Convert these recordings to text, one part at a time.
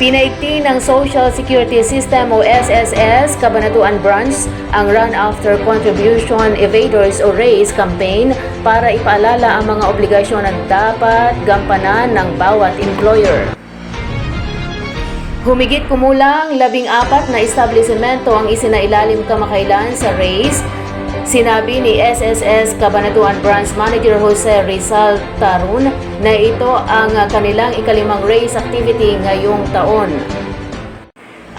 Pinaigting ng Social Security System o SSS, Cabanatuan Branch, ang Run After Contribution Evaders o RACE campaign para ipaalala ang mga obligasyon na dapat gampanan ng bawat employer. Humigit kumulang labing apat na establishmento ang isinailalim kamakailan sa RACE. Sinabi ni SSS Cabanatuan Branch Manager Jose Rizal Tarun na ito ang kanilang ikalimang RACE activity ngayong taon.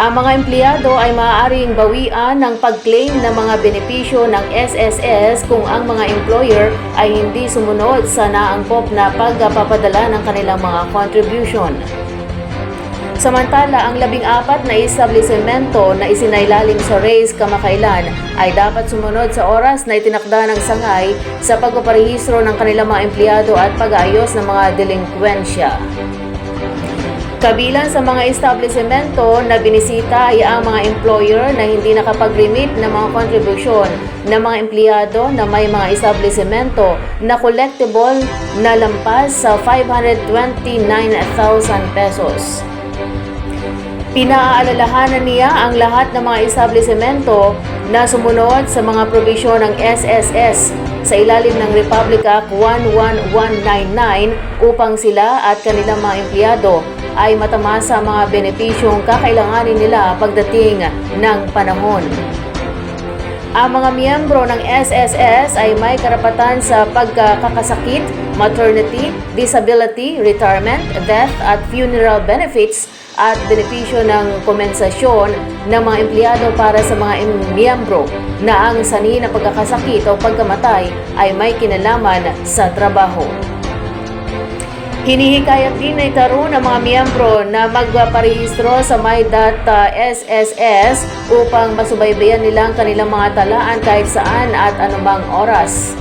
Ang mga empleyado ay maaaring bawian ng pag-claim ng mga benepisyo ng SSS kung ang mga employer ay hindi sumunod sa naangkop na pagpapadala ng kanilang mga contribution. Samantala, ang labing apat na establishmento na isinailalim sa RACE kamakailan ay dapat sumunod sa oras na itinakda ng sangay sa pagpaparehistro ng kanilang mga empleyado at pag-aayos ng mga delinkwensya. Kabilang sa mga establishmento na binisita ay ang mga employer na hindi nakapag-remit ng mga kontribusyon ng mga empleyado na may mga establishmento na collectible na lampas sa 529,000 pesos. Pinaaalalahanan niya ang lahat ng mga establishmento na sumunod sa mga probisyon ng SSS sa ilalim ng Republic Act 11199 upang sila at kanilang mga empleyado ay matamasa mga benepisyong kakailanganin nila pagdating ng panahon. Ang mga miyembro ng SSS ay may karapatan sa pagkakasakit, maternity, disability, retirement, death at funeral benefits at benepisyo ng kompensasyon ng mga empleyado para sa mga em- miyembro na ang sani na pagkakasakit o pagkamatay ay may kinalaman sa trabaho. Hinihikayat din na itaroon ang mga miyembro na magpaparehistro sa MyData SSS upang masubaybayan nilang kanilang mga talaan kahit saan at anumang oras.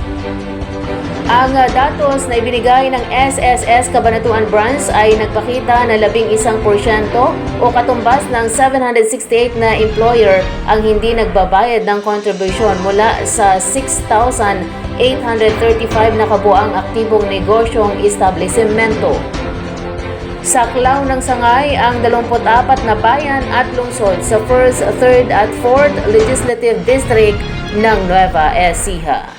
Ang uh, datos na ibinigay ng SSS Cabanatuan Branch ay nagpakita na 11% o katumbas ng 768 na employer ang hindi nagbabayad ng kontribusyon mula sa 6,835 na kabuang aktibong negosyong establishmento. Saklaw ng sangay ang 24 na bayan at lungsod sa 1st, 3rd at 4th Legislative District ng Nueva Ecija.